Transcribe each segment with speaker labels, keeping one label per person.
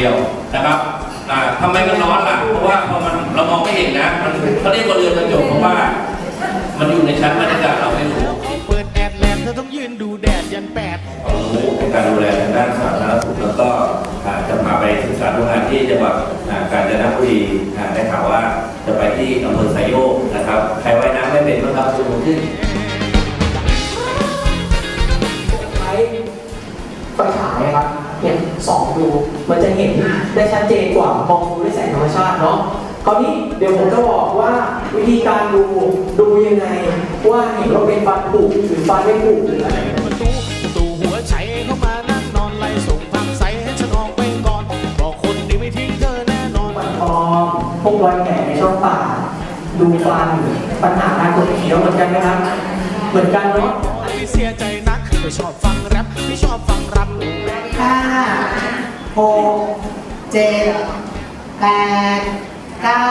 Speaker 1: ดี
Speaker 2: ยวนะครับอ่าทำไมมันร้อนล่ะ เพราะว่าพอมันเรามองไม่เห็นนะ มันเขาเรียกว่าเรือนกระจกเพราะว่า มันอยู่ในชั้นบรรยากาศเราไม่รู้
Speaker 1: เปิดแอดแลนเธอต้องยืนดูแดดยันแปด
Speaker 2: ความรู้ในการดูแลทางด้านสาธารณสุขแล้วก็อ่าจะพาไปศึกษาดูงานที่จังหวัดอ่ากาญจนบุรีอ่าได้ข่าวว่าจะไปที่อำเภอไซโยกนะครับ ใครว่ายน้ำไม่เป็นบ้างครับคุณขึ้น
Speaker 3: ดูมันจะเห็นได้ชัดเจนกว่ามองดูด้วยแสงธรรมชาติเนาะคราวนี้เดี๋ยวผมจะบอกว่าวิธีการดูดูยังไง ว่าเห็นว่าเป็นฟันผุหรือฟันไม่ผุหรืออะไร
Speaker 1: ประตูประตูหัวใจเข้ามานั่งนอนไล่ส่งพังใสให้ฉันออกไปก่อนบอกคนดีไม่ทิ้งเธอแน่นอน
Speaker 3: ฟันปลอมพวกรอยแผลในช่องปากดูฟันปัญหาการกดเคี้ยวเหมือนกันไหมครับเหมือนกันเนาะ
Speaker 1: ไม่เสียใจนักไม่ชอบฟังแรปไม่ชอบฟังรำ
Speaker 4: ห้า หกเจ็ดแปดเก้า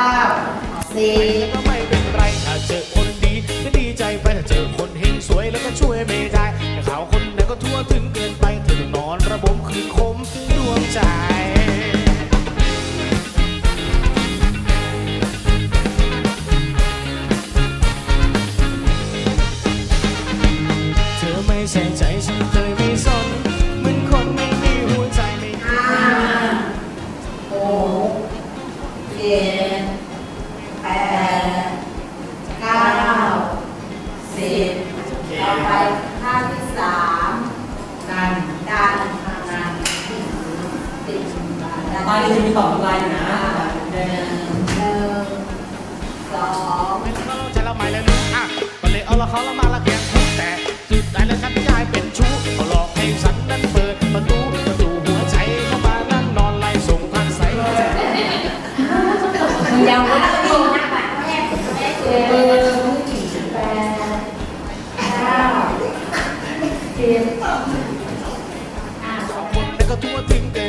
Speaker 4: สิบ
Speaker 1: ก็ไม่เป็นไรถ้าเจอคนดีก็ดีใจไปถ้าเจอคนเฮงสวยแล้วก็ช่วยไม่ได้แต่เขาวคนไหนก็ทั่วถึงเกินไปถึงนอนระบมคือคมดวงใจ
Speaker 4: ตอนนี้
Speaker 3: จะมีต่อมลายอยู่นะ
Speaker 4: หนึ่งสอง
Speaker 1: ไม่ต้องใจละไม่แล้วนึกอะก็เลยเอาละเขาละมาละเพียงทุกแต่สุดท้ายแล้วฉันกลายเป็นชู้เขาหลอกให้ฉันนั้นเปิดประตูประตูหัวใจเข้ามานั่งนอนไล่ส่งทางใส
Speaker 4: ยังไม่ได้ดีนะแม่แม่เจ็ดแปดเก้าสิบ
Speaker 1: สองคนนั้นก็ทั่วถึงเกินไปเธอน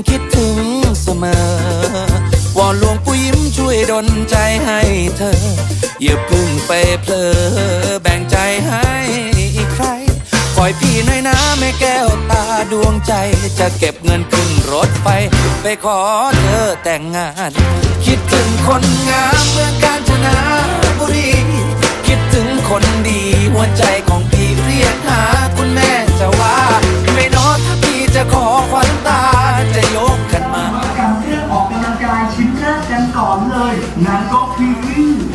Speaker 5: ยังคิ
Speaker 6: ดถึงเสมอวอนหลวงปู่ยิ้มช่วยดลใจให้เธอ อย่าพึ่งไปเพลอแบ่งใจให้ใครคอยพี่หน่อยนะแม่แก้วตาดวงใจ จะเก็บเงินขึ้นรถไฟไปขอเธอแต่งงาน คิดถึงคนงามเมืองกาญจนบุรีคิดถึงคนดีหัวใจของพี่เรียกหาคุณแม่จะว่า ไม่นอนถ้าพี่จะขอควันตา จะยกกันมา
Speaker 7: กับเครื่องออกกำลังกายชิ้นแรกกันก่อนเลยงานก็ฟรี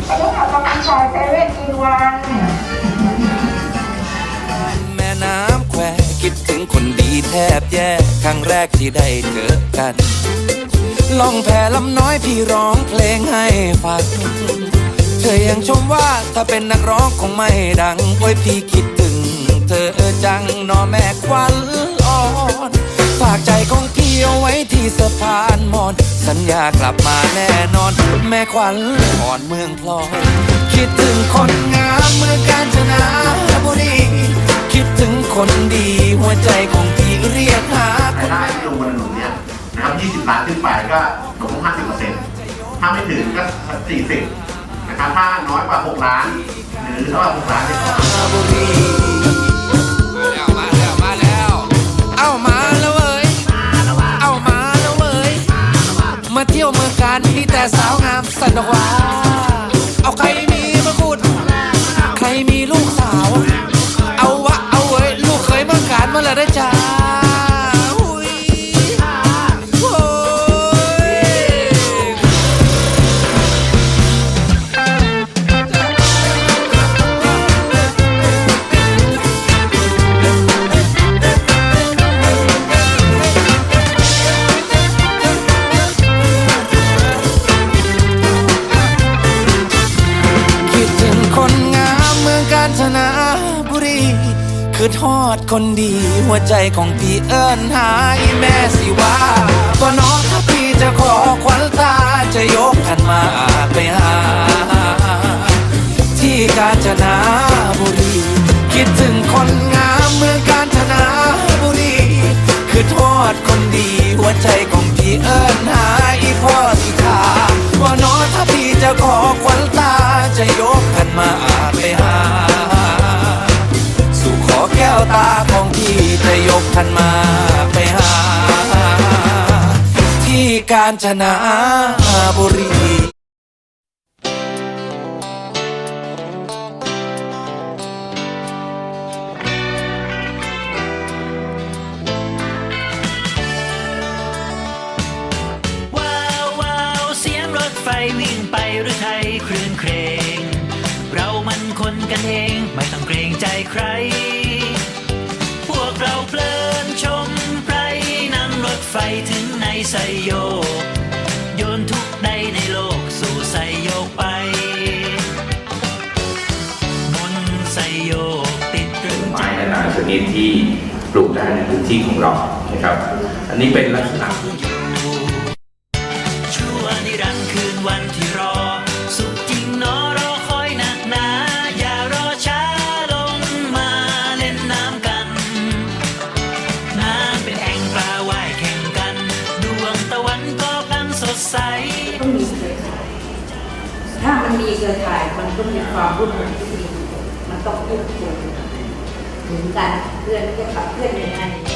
Speaker 4: แล้วก็กำลังชายเซเว่นอีวัน
Speaker 6: แม่น้ำแควคิดถึงคนดีแทบแย่ครั้งแรกที่ได้เจอกัน ล่องแพลำน้อยพี่ร้องเพลงให้ฟังเธอยังชมว่าถ้าเป็นนักร้องคงไม่ดังโอ้ยพี่คิดถึง เธอจังเนอแม่ควันอ่อน ฝากใจของพี่เอาไว้ที่สะพานมอน สัญญากลับมาแน่นอน แม่ควันอ่อนเมืองพลอยคิดถึงคนงามเมืองกาญจนบุรีคิดถึงคนดีหัวใจของพี่เรียกหา
Speaker 8: แต่ถ้าลงบนถนนเนี่ยนะครับ20 ล้านขึ้นไปก็ลง50เปอร์เซ็นต์ถ้าไม่ถึงก็ 40นะครับถ้าน้อยกว่า 6 ล้าน หรือน้อยกว่า6ล้านเนี่ยา
Speaker 6: รมีแต่สาวงามสันดอกว่า คือทอดคนดี หัวใจของพี่เอิญหายแม่สิว่าก็น้องถ้าพี่จะขอควันตาจะยกขันมาไปหา ที่กาญจนาบุรี คิดถึงคนงามเมืองกาญจนาบุรี คือทอดคนดี หัวใจของพี่เอิญหาย ท่านมาไปหา ที่กาญจนบุรี
Speaker 9: วิ่งไปหรือไทยครื่องเครง เรามันคนกันเอง ไม่ต้องเกรงใจใคร ไซโยกโยนทุกใดในโลกสู่ไซโยกไป มนไซโยกติดตรึงใจ
Speaker 2: นานาชนิดที่ปลูกได้ในพื้นที่ของเรานะครับ อันนี้เป็นลักษณะ
Speaker 4: ถ้ามันมีเครือข่ายมันก็มีความร่น
Speaker 9: แรงที่มีมันต้องพูนคุยถึงกันเพื่อนที่จะขับเพื่
Speaker 10: อนยัง
Speaker 4: ไง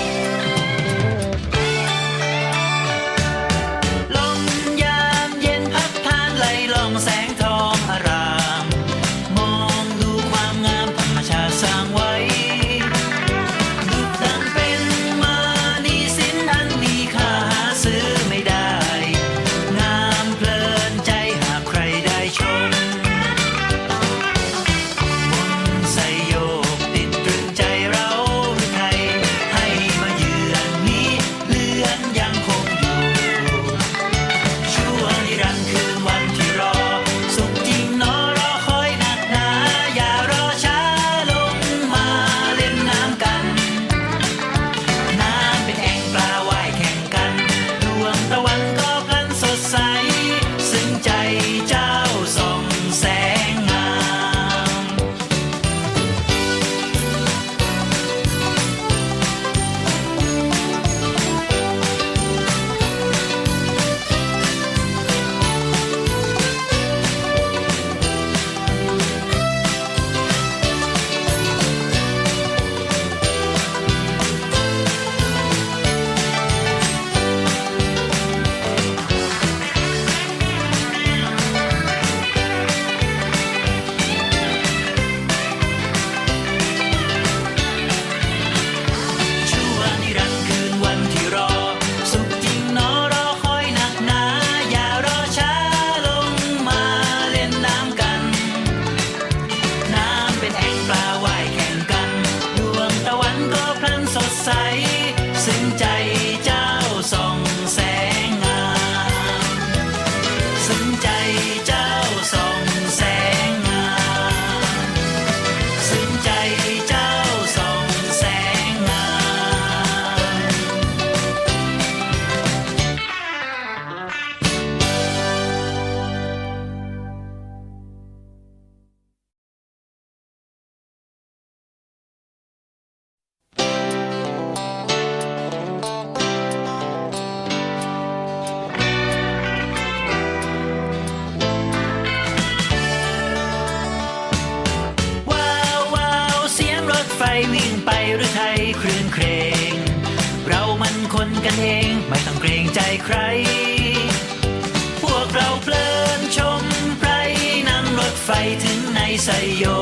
Speaker 4: sa'yo.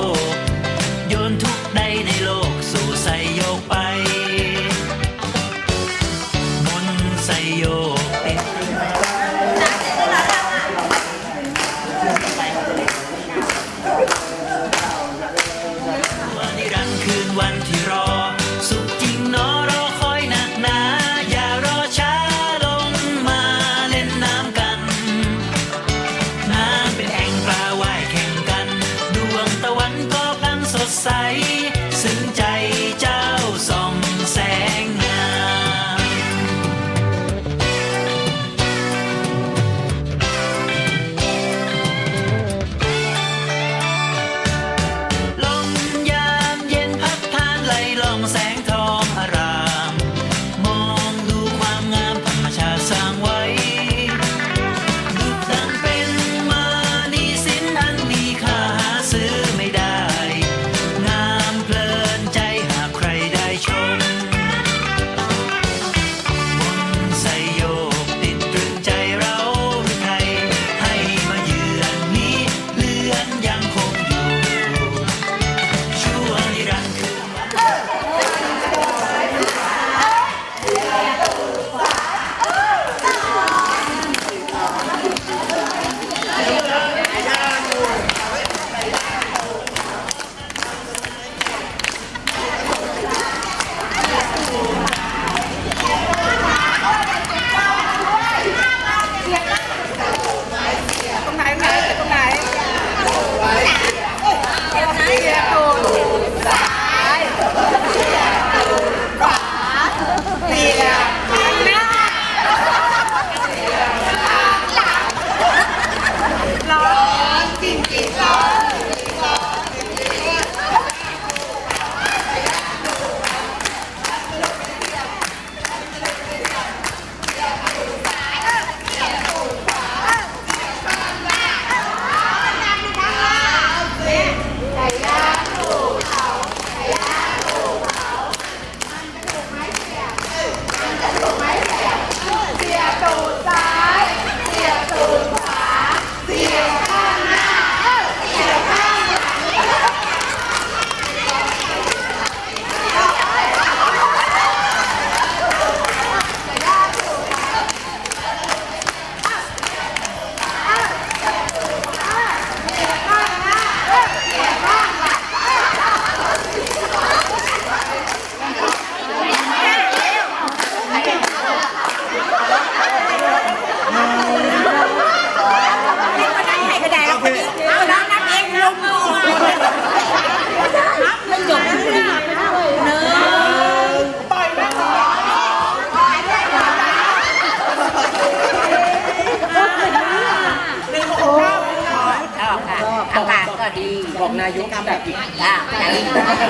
Speaker 4: อ
Speaker 11: กนายกแบบอีก
Speaker 4: จ้าจ้า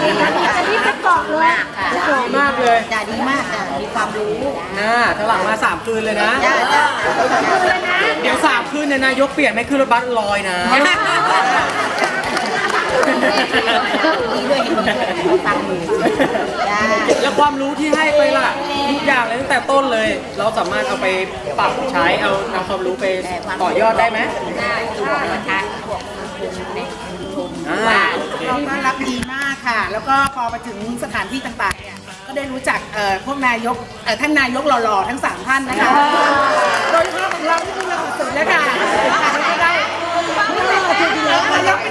Speaker 4: ดีมากค่ะ
Speaker 11: ดีมากเลย
Speaker 4: จ้าดีมากค่ะมีความรู้
Speaker 11: น่าถ้าหลังมา3คืนเลยนะ
Speaker 4: จ้าจ้า
Speaker 11: เดี๋ยว3คืนเนี่ยนายกเปลี่ยนไม่ขึ้นรถบัสลอยนะ
Speaker 4: ดีด้วยเห็นด้วยฟังอจ้า
Speaker 11: แล้วความรู้ที่ให้ไปล่ะทุกอย่างเลยตั้งแต่ต้นเลย เราสามารถเอาไปปรับใช้เอานำความรู้ไปต่อยอดได้ไหม
Speaker 4: ได้ค่ะนะคะ วกเด็ก
Speaker 11: อ่า
Speaker 12: เขาต้อนรับดีมากค่ะ แล้วก็พอมาถึงสถานที่ต่างๆเนี่ย ก็ได้รู้จักเอ่อพวกนายกเอ่อท่านนายกหล่อๆทั้งสามท่านนะคะ โดยเฉพาะของเราที่ดูเราสุดๆเลยค่ะค่ะแล้วก็ได้นายกเป็นยูค่ะ